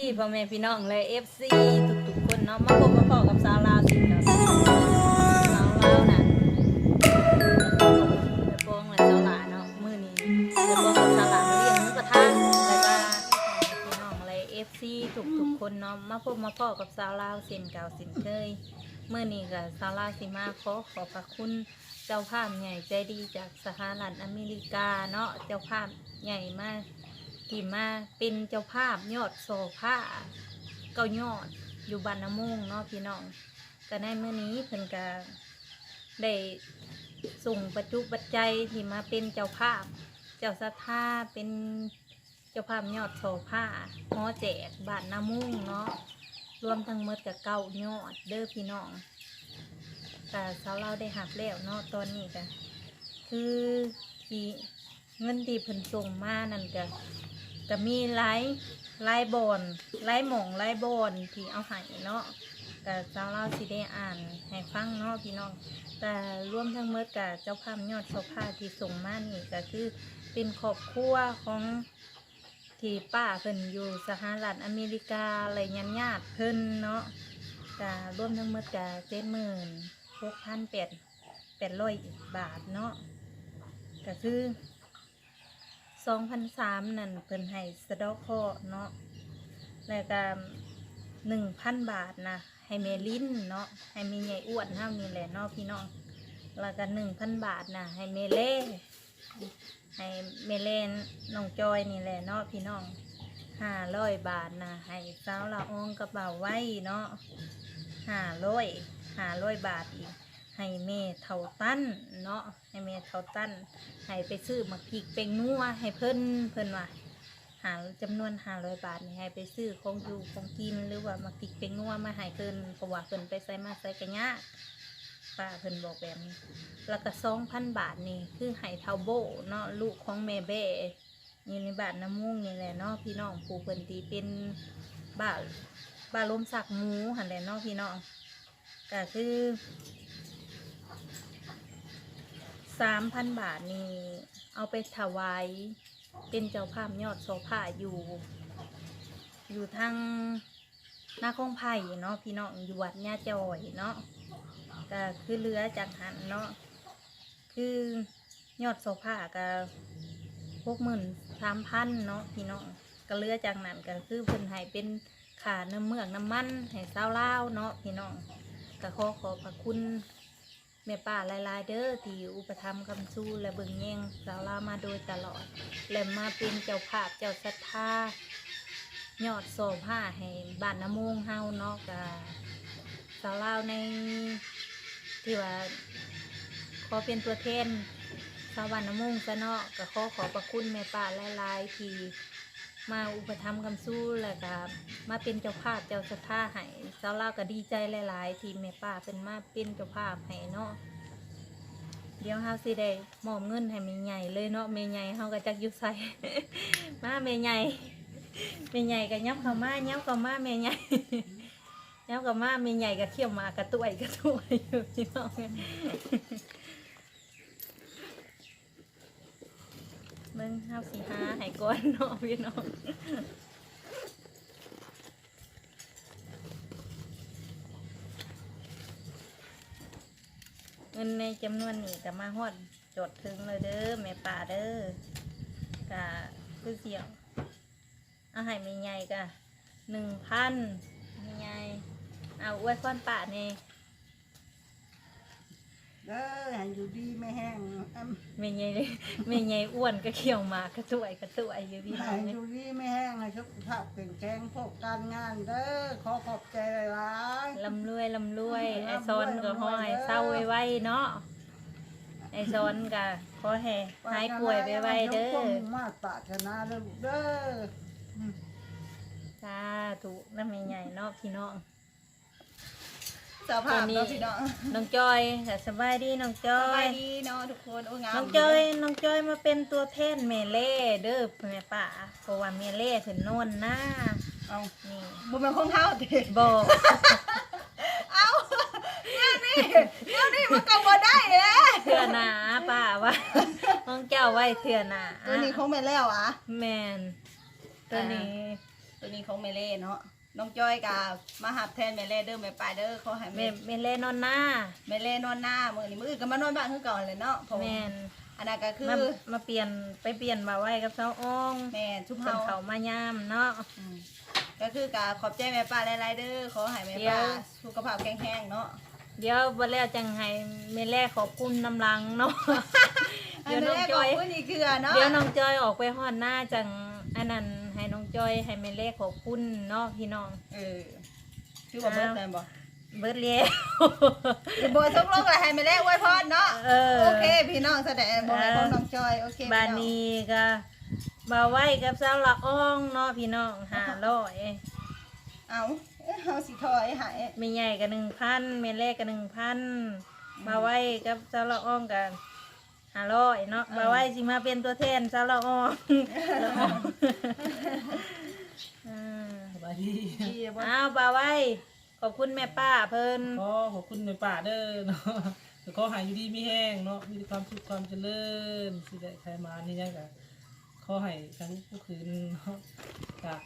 ที่พ่อแม่พี่น้องเลย FC ทุกๆคนเนาะมาพบมาพอกับสาวลาวสิครับสาวลาวน่ะกระโปรงและสาวลาเนาะมื้อนี้กระโปรงกับสาวลามาเรียนหมูกระทะแล้วก็พี่น้องเลย FC ทุกๆคนเนาะมาพบมาพอกับสาวลาวส้นเก่าส้นเคยมื้อนี้ก็สาวลาวสิมาขอขอบพระคุณเจ้าภาพใหญ่ใจดีจากสหรัฐอเมริกาเนาะเจ้าภาพใหญ่มาก ที่มาเป็นเจ้าภาพยอดโซผ้าเก้ายอดอยู่บ้านน้ำมุงเนาะพี่น้องก็ในเมื่อนี้เพิ่นก็ได้ส่งประจุปัจจัยที่มาเป็นเจ้าภาพ เจ้าศรัทธาเป็นเจ้าภาพยอดโซผ้าหมอแจกบ้านน้ำมุงเนาะรวมทั้งหมดกับเก้ายอดเด้อพี่น้องแต่สาวเราได้หักแล้วเนาะตอนนี้ก็คือที่เงินที่เพิ่นส่งมานั่นก็ ก็มีไลฟ์ไลฟ์บอนไลฟ์หมองไลฟ์บอนที่เอาให้เนาะแต่เจ้าเราสิได้อ่านให้ฟังเนาะพี่น้อง แต่ร่วมทั้งเมื่อกับเจ้าภาพยอดโซภาที่ส่งมานี่ก็คือเป็นครอบครัวของที่ป้าเพิ่นอยู่สหรัฐอเมริกาอะไรญาติญาติเพิ่นเนาะก็ร่วมทั้งเมื่อกับเจ็ดหมื่นหกพันแปดแปดร้อยบาทเนาะก็คือ สองพันสามนั่นเพิ่นให้สะเดอกเคราะห์เนาะแล้วก็หนึ่งพันบาทนะให้เมลินเนาะให้มีใหญ่อ้วนเท่านี้แหละเนาะพี่น้องแล้วก็หนึ่งพันบาทนะให้เมเล่ให้เมเลนน้องจอยนี่แหละเนาะพี่น้องห้าร้อยบาทนะให้สาวละอองกระเป๋าไว้เนาะห้าร้อยห้าร้อยบาทอีก ให้เมเท่าตั้นเนาะให้เมเท่าตั้นให้ไปซื้อมักพริกเป็นนัวให้เพิ่นเพิ่นว่าหาจำนวนห้าร้อยบาทนี่ให้ไปซื้อของอยู่ของกินหรือว่ามักพริกเป็นนัวมาให้เพิ่นเพราะว่าเพิ่นไปใส่มาใส่กระยะป้าเพิ่นบอกแบบนี้แล้วก็สองพันบาทนี่คือให้เท่าโบเนาะลูกของแม่เบ้นี่ในบานน้ำมุ่งนี่แหละเนาะพี่น้องผูเพิ่นตีเป็นบ้าบ้าล้มสักหมูหันแหละเนาะพี่น้องก็คือ สามพันบาทนี่เอาไปถวายเป็นเจ้าภาพยอดโซภาอยู่ อยู่ทางหน้าคงไผ่เนาะพี่น้องอยู่วัดย่าจอยเนาะก็คือเรือจากหันเนาะคือยอดโซภาก็หกหมื่นสามพันเนาะพี่น้องก็เรือจากนั้นก็คือเพิ่นให้เป็นขาน้ำเมืองน้ำมันให้เศร้าเล่าเนาะพี่น้องก็ขอขอบพระคุณ แม่ป้าหลายๆเด้อที่อุปถัมภ์คำสู้และเบิ่งแย่งสาวลาวมาโดยตลอด และมาเป็นเจ้าภาพเจ้าศรัทธายอดโซผ้าให้บ้านน้ำมงเฮาเนาะกับสาวลาวในที่ว่าขอเป็นตัวแทนชาวบ้านน้ำมงซะเนาะก็ขอขอบพระคุณแม่ป้าหลายๆที่ มาอุปถัมภ์คำสู้แล้วก็มาเป็นเจ้าภาพเจ้าศรัทธาให้สาวลาก็ดีใจหลาย ๆ ที่แม่ป้าเป็นมาเป็นเจ้าภาพให้เนาะเดี๋ยวเฮาสิได้มอบเงินให้แม่ใหญ่เลยเนาะแม่ใหญ่เฮาก็จักอยู่ไสมาแม่ใหญ่แม่ใหญ่ก็ยับเข้ามายับเข้ามาแม่ใหญ่ยับเข้ามาแม่ใหญ่ก็เขี่ยวมากระตุ้ยกระตุ้ยอยู่พี่น้อง มึงเฮาสิหาให้ก่อนเนาะพี่น้องเงินในจำนวนนี้ก็มาฮอดจดถึงเลยเด้อแม่ป่าเด้อก็คือเสียงเอาให้แม่ใหญ่ก็หนึ่งพันแม่ใหญ่เอาอวยพรป่าเนี่ เด้อให้อยู่ดีไม่แห้งอ้ำแม่ใหญ่เลยแม่ใหญ่อ้วนก็เขี่ยวหมากกระตุ้ยกระตุ้ยอยู่พี่น้ให้องอเนี่ยยู่ดีไม่แห้งให้สุขภาพเป็นแข็งพวกการงานเด้อขอขอบใจหลายลำรวยลำรวยลำรวยไอซอนก็ขอให้เศร้าไว้ๆเนาะไอซอนก็ขอให้ๆหายป่วยไว้ๆเด้ยกความอมุ่งมาตรปรารถนาเด้อลูกเด้ออืมสาธุน้ำใหญ่ๆเนาะพี่น้อง สภาพตัวนี้เนาะพี่น้องน้องจอยค่ะสบายดีน้องจสอบายย ดีเนาะทุกคนโอ้งามน้องจอยน้องจอยมาเป็นตัวแทนเมเล่เด้อแม่ป่าเพราะว่าเมเล่ถึงโน่นหน้าเอานี่บ่เป็นของเฮาติบอก เอาเนี่ยนี่เนี่ยนี่มันก็บ่ได้เด้เถื่อหนาป่าว่าน้องเจ้าไว้เถื่อหนาตัวนี้คงไม่แล้วอะแมนตัวนี้ตัวนี้ของเมเล่เนาะ น้องจอยกับมาหับแทนเมเล่เด้อแม่ป้าเด้อขอให้แม่แม่แม่เล่นอนหน้าเมเล่นอนหน้ามื้อนี้มื้ออื่นก็มานอนบ้านคือเก่าเลยเนาะเพราะแม่นอันนั้นก็คือมามาเปลี่ยนไปเปลี่ยนมาไว้กับเสาอ้องแม่ทุกเพิ่นเฮาเขามายามเนาะ อืมก็คือกาขอบใจแม่ป้าหลายๆเด้อขอให้แม่เดี๋ยป้าวสุขภาพแข็งแรงเนาะ เดี๋ยววันแล้วจังให้แม่แล่ขอบคุณน้ำลังเนาะ เดี๋ยวน้องจอยขบคุณอีกคือเนาะ เดี๋ยวน้องจอยออกไปฮอดหน้าจังอันนั้นให้น้อง จอยให้แม่แล่ขอบคุณเนาะพี่น้อง เออคือว่าเบิดแม่นบ่เบิดแล้วคือบ่ตกลงแล้วให้แม่เล่อวยพรเนาะเออโอเค พี่น้องแสดงบ่ให้ของน้องจอยโอเคพี่บาองนีก็บาไว้กับสาวละอ้องเนาะพี่น้องห้าร้อยเอาเฮาสิถอยให้ไม่ใหญ่กับหนึ่งพันเมนแรกกับหนึ่งพันบาไว้กับสาวละอ้องกัน ห้าร้อยเนาะบาไว้สิมาเป็นตัวแทนสาวละอ้องละอ้องอ่าสบายดีดีบ่อ้าวบาไว้ขอบคุณแม่ป้าเพิ่นขอขอบคุณในป่าเด้อเนาะแต่ขอหายอยู่ดีไม่แห้งเนาะมีแต่ความสุขความเจริญสิได้ใครมานี่ยังกะขอให้ทั้งผู้คืนเนาะกะ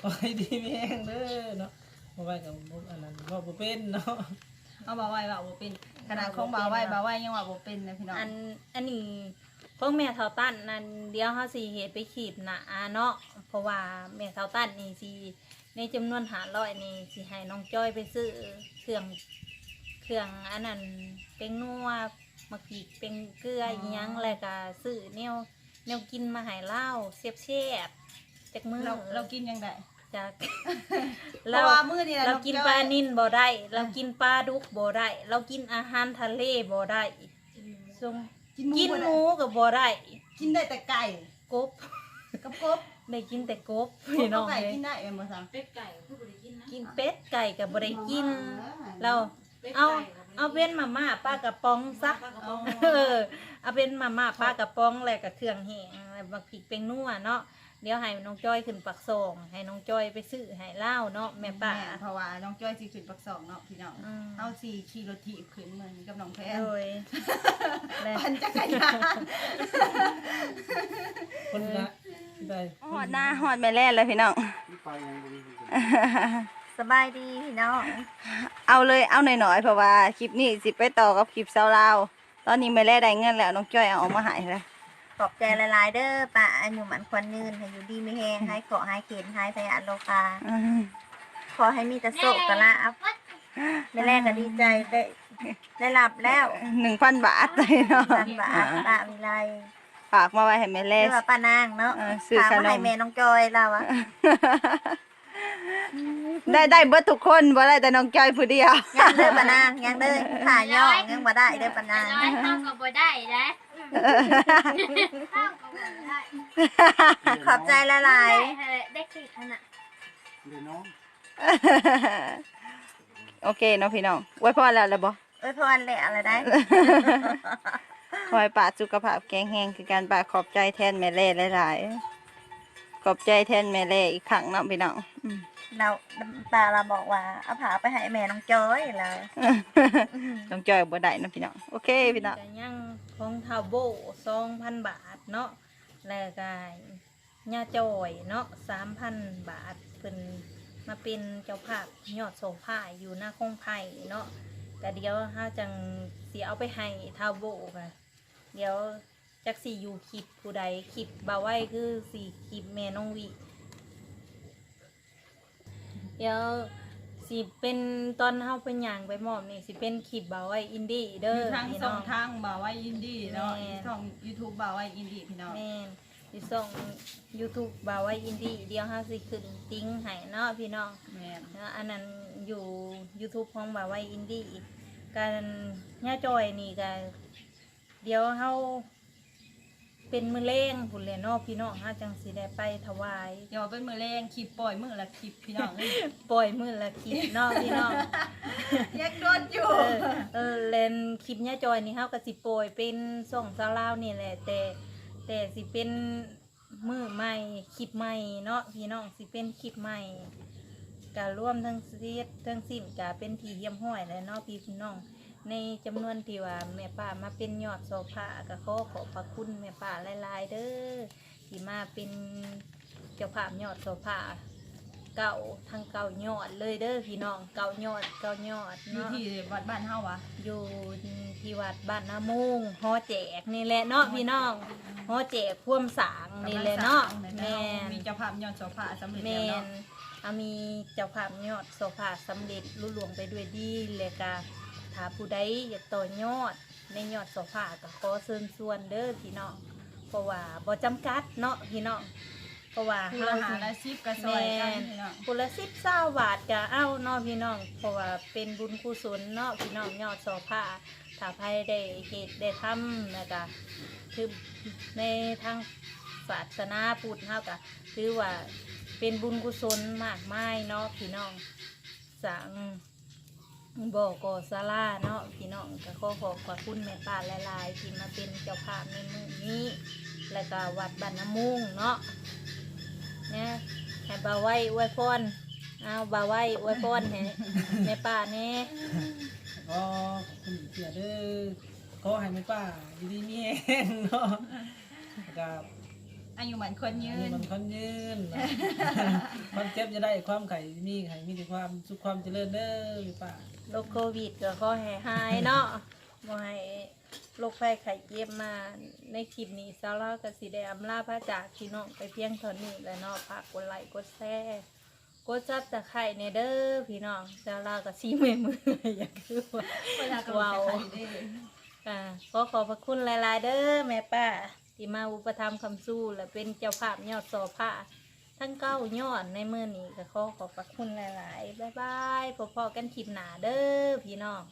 ขอให้ดีไม่แห้งเด้อเนาะมาไว้กับบ่อันนั้นว่าบ่เป็นเนาะ เอาบ่าไว้ว่าบ่เป็นขนาดของบ่าไว้บ่าไว้ยังว่าบ่เป็นนะพี่น้องอันอันนี้พวกแม่เท่าตันนั่นเดี๋ยวเขาสิเฮ็ดไปขีบหนาเนาะเพราะว่าแม่เท่าตันนี่สิในจำนวนหาร้อยนี่สิให้น้องจ้อยไปซื้อเครื่องเครื่องอันนั้นเป็นนัวมะกรีกเป็นเกลืออหยังแล้วก็ซื้อแนวแนวกินมาให้เล่าเสียบเสียบๆจากมือเราเรากินยังไง จาก เพราะว่ามื้อนี้น่ะเราน้องกินจ้อยปลานิ่นบ่ได้ เรากินปลาดุกบ่ได้ เรากินอาหารทะเลบ่ได้ส่งกินหมูกินบ่หได้มูก็บ่ได้กินได้แต่ไก่กบกับกบได้กินแต่กบกพี่บน้กัอบงไก่เลยกินได้แม่นบ่ซั่งกินเป็ดไก่ก็บ่ได้กิน เราเอาเอาเป็นมาม่าปลากระป๋องซะอ๋อเออเอาเป็นมาม่าปลากระป๋องแล้วก็เครื่องแห้งแล้วมาพริกเป็นนัวเนาะ เดี๋ยวให้น้องจ้อยขึ้นปักซองให้น้องจ้อยไปซื้อให้เล่าเนาะแม่ป้าแม่เพราะว่าน้องจ้อยสิขึ้นปักสองเนาะพี่น้องอืมเฮาสิขี่รถถีบขึ้นเหมือนกับน้องแพนโดย และ ปั่นจักรยานคนละได้หอดหน้าหอดแม่แล่เลยพี่น้องสบายดีพี่น้องเอาเลยเอาหน่อยๆเพราะว่าคลิปนี้สิไปต่อกับคลิปเซาลาวตอนนี้แม่แล่ได้เงินแล้วน้องจ้อยเอาออกมาให้แล้ว ขอบใจหลายๆเด้อป้าอันอยู่หมันควันยืนให้อยู่ดีไม่แห้งให้เกาะให้เข็นให้พยานโลคาอืมขอให้มีแต่โศกกะละอัพไม่แรกก็ดีใจได้ได้หลับแล้วหนึ่งพันบาทเลยเนาะพันบาทป้าวิไลฝากมาไว้ให้แม่แล่เรียกว่าป้านางเนาะเออซื้อฝากขนมมาให้แม่น้องจอยเราอะได้ได้เบิดทุกคนบ่ได้แต่น้องจ้อยผู้เดียว ยังเด้อป้านางยังเด้อขาย่องยังบ่ได้เด้อป้านาง ร้อยเท่ากับบ่ได้นะเท่ากับบ่ได้ขอบใจหลายได้ได้กี่ขนาดโอเคเนาะพี่น้องไว้พอแล้วแล้วบ่ๆเอ้ยพรเลยอะไรได้ขอให้ป้าสุขภาพแข็งแรงคือการป้าขอบใจแทนแม่เล่หลายๆขอบใจแทนแม่เล่อีกครั้งเนาะพี่น้องอืม เราป้าเราบอกว่าเอาผาไปให้แม่น้องจอยแล้วน้องจอยบ่ได้เนาะพี่น้องโอเคพี่น้องก็ยังของทาโบสองพันบาทเนาะแล้วก็ย่าจอยเนาะสามพันบาทเป็นมาเป็นเจ้าภาพยอดโซฟาอยู่หน้าคงไผ่เนาะแต่เดี๋ยวห้าจังสีเอาไปให้ทาโบค่ะเดี๋ยวจักสีอยู่คลิปผู้ใดคลิปบาไว้คือสี่คลิปแม่น้องวิ เดี๋ยวสิเป็นตอนเฮาเป็นอย่างไปมอบนี่สิเป็นคลิปบาไว้อินดี้เด้มีอทางพี่สน้อองงทางบ่าวไว้ยินดีเนาะแม่ ช่อง YouTube บ่าวไว้ยินดีพี่น้องแม่นอยู่ส่ง YouTube บาไว้อินดี้เดี๋ยวเฮาสิขึ้นติ้งให้เนาะพี่น้อง แม่นแล้วอันนั้นอยู่ YouTube ของบาไว้อินดี้การย่าจอยนี่ก็เดี๋ยวเฮา เป็นมือเล่งพุ่นแหละเนาะพี่น้องเฮาจังสิได้ไปถวายเดี๋ยวเป็นมือแรงคลิปปล่อยมือละคลิปพี่น้องเอ้ย ปล่อยมือละคลิปเนาะพี่น้อง อยากโดนอยู่ เออเออเลนคลิปย่าจอยนี่เฮาก็สิโปรยเป็นส่องซาวลาวนี่แหละ แต่แต่สิเป็นมือใหม่คลิปใหม่เนาะพี่น้องสิเป็นคลิปใหม่ก็ร่วมทั้งเสียทั้งสิ้นก็เป็นทีเยี่ยมห้อยแล้วเนาะพี่น้อง ในจำนวนที่ว่าแม่ป้ามาเป็นยอดโซฟาก็ขอขอบพระคุณแม่ป้าหลายๆเด้อที่มาเป็นเจ้าภาพยอดโซฟาเก่าทั้งเก่ายอดเลยเด้อพี่น้องเก่ายอดเก่ายอดอยู่เนาะที่วัดบ้านเฮาวะอยู่ที่วัดบ้านนามุงฮอแจกนี่แหละเนาะพี่น้องฮอแจกพ่วมสางนี่แหละเนาะแม่นมีเจ้าภาพยอดโซฟาสำเร็จแมแล้วนเนาะอามีเจ้าภาพยอดโซฟาสำเร็จลุล่วงไปด้วยดีเลยกะ ถ้าผู้ใดอยากต่อยอดในยอดโซฟาก็ขอเชิญชวนเด้อพี่น้องเพราะว่าบ่จำกัดเนาะพี่น้องเพราะว่าคืออาหารและซิปกระซอยกันพี่น้องผู้ละสิบเศร้าบาทก็เอาเนาะพี่น้อง เพราะว่าเป็นบุญกุศลเนาะพี่น้องยอดโซฟาถ้าใครได้เหตุได้ทำนะจ๊ะคือในทางศาสนาพุทธเฮาก็ถือว่าเป็นบุญกุศลมากมายเนาะพี่น้องสั่ง บอกกอสาลาเนาะพี่น้องก็ขอขอบพระคุณแม่ป้าหลายๆที่มาเป็นเจ้าภาพในมือนี้ แล้วก็วัดบ้านน้ำมุงเนาะเนี่ยให้บาไว้อวยพรเอาบาไว้อวยพรให้แม่ป้าแน่ก็ขอบคุณเสียเด้อขอให้แม่ป้าอยู่ดีมีแห้งเนาะกับอายุหมันคนยืนี่นมันคนยืนนะความเจ็บจะได้ความไข่มีไข่มีแต่ความสุขความเจริญเด้อแม่ป้า โรคโควิดก็ขอให้หายเนาะบ่ให้โรคภัยไข้เจ็บมาในคลิปนี้สาวเราก็สิได้อำลาพระจากพี่น้องไปเพียงเท่านี้แล้วเนาะฝากกดไลค์กดแชร์กดซับตะไคร่ในเด้อพี่น้องสาวเราก็ซีเมือมืออย่างคือว่าว้าวจะไปได้ค่ะขอขอบพระคุณหลาย ๆ เด้อแม่ป้าที่มาอุปถัมภ์คำสู้และเป็นเจ้าภาพยอดโซผ้า ทั้งเก้ายอดในมือนี้ก็ขอขอบพระคุณหลายๆ บ๊ายบายพบๆกันคลิปหนาเด้อพี่น้อง